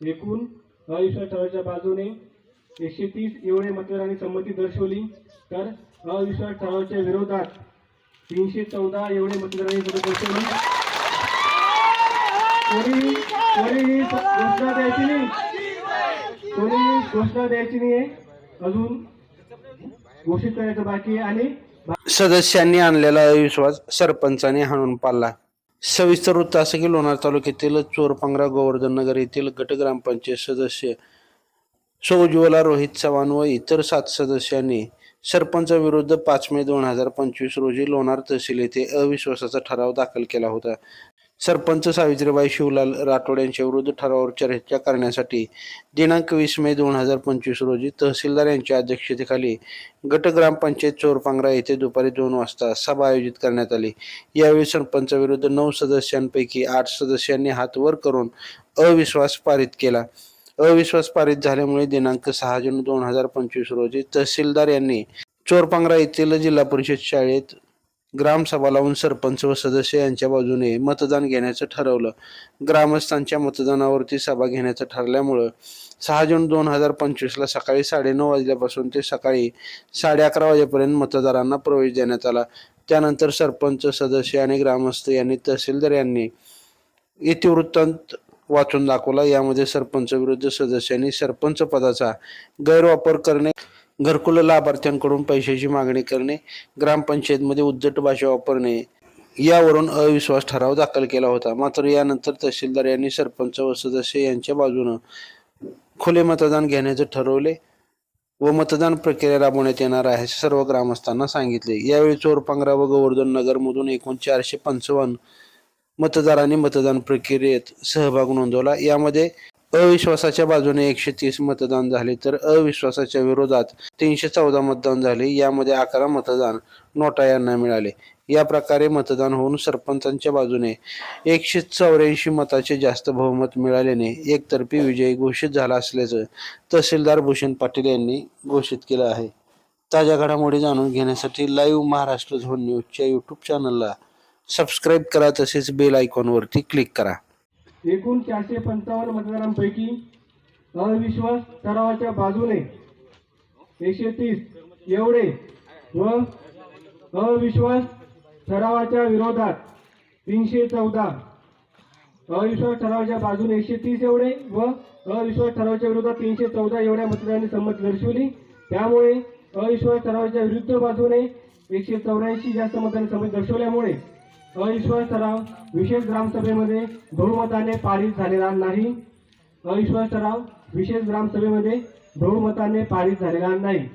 एकूण अविश्वास ठरावाच्या बाजूने एकशे तीस एवढे मतदारांनी संमती दर्शवली. तर अविश्वास ठरावाच्या विरोधात तीनशे चौदा एवढे मतदारांनी मतं दर्शवली. कोणीही कोणीही घोषणा द्यायची नाही. कोणीही घोषणा द्यायची नाही अजून घोषित करायचं बाकी आहे आणि सदस्यांनी आणलेला अविश्वास सरपंचाने हाणून पाडला. सविस्तर वृत्त असं की लोणार तालुक्यातील चोरपांगरा गोवर्धन नगर येथील गट ग्रामपंचायत सदस्य सौज्वला रोहित चव्हाण व इतर सात सदस्यांनी सरपंच विरुद्ध पाच मे दोन हजार पंचवीस रोजी लोणार तहसील येथे अविश्वासाचा ठराव दाखल केला होता. सरपंच सावित्रीबाई शिवलाल राठोड यांच्या विरुद्ध ठरावावर चर्चा करण्यासाठी दिनांक वीस मे दोन हजार पंचवीस रोजी तहसीलदार यांच्या अध्यक्षतेखाली गट ग्रामपंचायत चोरपांगरा येथे दुपारी दोन वाजता सभा आयोजित करण्यात आली. यावेळी सरपंचाविरुद्ध नऊ सदस्यांपैकी आठ सदस्यांनी हात वर करून अविश्वास पारित केला. अविश्वास पारित झाल्यामुळे दिनांक सहा जून दोन हजार पंचवीस रोजी तहसीलदार यांनी चोरपांगरा येथील जिल्हा परिषद शाळेत ग्रामसभा लावून सरपंच व सदस्य यांच्या बाजूने मतदान घेण्याचं ठरवलं. ग्रामस्थांच्या मतदानावरती सभा घेण्याचं ठरल्यामुळं सहा जून दोन हजार पंचवीसला सकाळी साडेनऊ वाजल्यापासून ते सकाळी साडे अकरा वाजेपर्यंत मतदारांना प्रवेश देण्यात आला. त्यानंतर सरपंच सदस्य आणि ग्रामस्थ यांनी तहसीलदार यांनी इतिवृत्तांत वाचून दाखवला. यामध्ये सरपंच विरुद्ध सदस्यांनी सरपंच पदाचा गैरवापर करणे घरकुल लाभार्थ्यांकडून पैशाची मागणी करणे ग्रामपंचायतमध्ये उद्धट भाषा वापरणे यावरून अविश्वास ठराव दाखल केला होता. मात्र यानंतर तहसीलदार यांनी सरपंच व सदस्य यांच्या बाजूनं खुले मतदान घेण्याचे ठरवले व मतदान प्रक्रिया राबवण्यात येणार आहे असे सर्व ग्रामस्थांना सांगितले. यावेळी चोरपांगरा व गोवर्धन नगरमधून एकूण चारशे पंचावन्न मतदारांनी मतदान प्रक्रियेत सहभाग नोंदवला. यामध्ये अविश्वासाच्या बाजूने एकशे तीस मतदान झाले तर अविश्वासाच्या विरोधात तीनशे चौदा मतदान झाले. यामध्ये अकरा मतदान नोटा यांना मिळाले. या प्रकारे मतदान होऊन सरपंचांच्या बाजूने एकशे चौऱ्याऐंशी मताचे जास्त बहुमत मिळाल्याने एकतर्फी विजयी घोषित झाला असल्याचं तहसीलदार भूषण पाटील यांनी घोषित केलं आहे. ताज्या घडामोडी जाणून घेण्यासाठी लाईव्ह महाराष्ट्र झोन न्यूजच्या यूट्यूब चॅनलला सबस्क्राईब करा तसेच बेल आयकॉनवरती क्लिक करा. एकूण चारशे पंचावन्न मतदारांपैकी अविश्वास ठरावाच्या बाजूने एकशे तीस एवढे व अविश्वास ठरावाच्या विरोधात तीनशे चौदा. अविश्वास ठरावाच्या बाजूने एकशे तीस एवढे व अविश्वास ठरावाच्या विरोधात तीनशे चौदा एवढ्या मतदारांनी संमती दर्शवली. त्यामुळे अविश्वास ठरावाच्या विरुद्ध बाजूने एकशे चौऱ्याऐंशी जास्त मतदारांनी संमती दर्शवल्यामुळे अविश्वास ठराव विशेष ग्रामसभेमध्ये बहुमताने पारित झालेला नाही. अविश्वास ठराव विशेष ग्रामसभेमध्ये बहुमताने पारित झालेला नाही.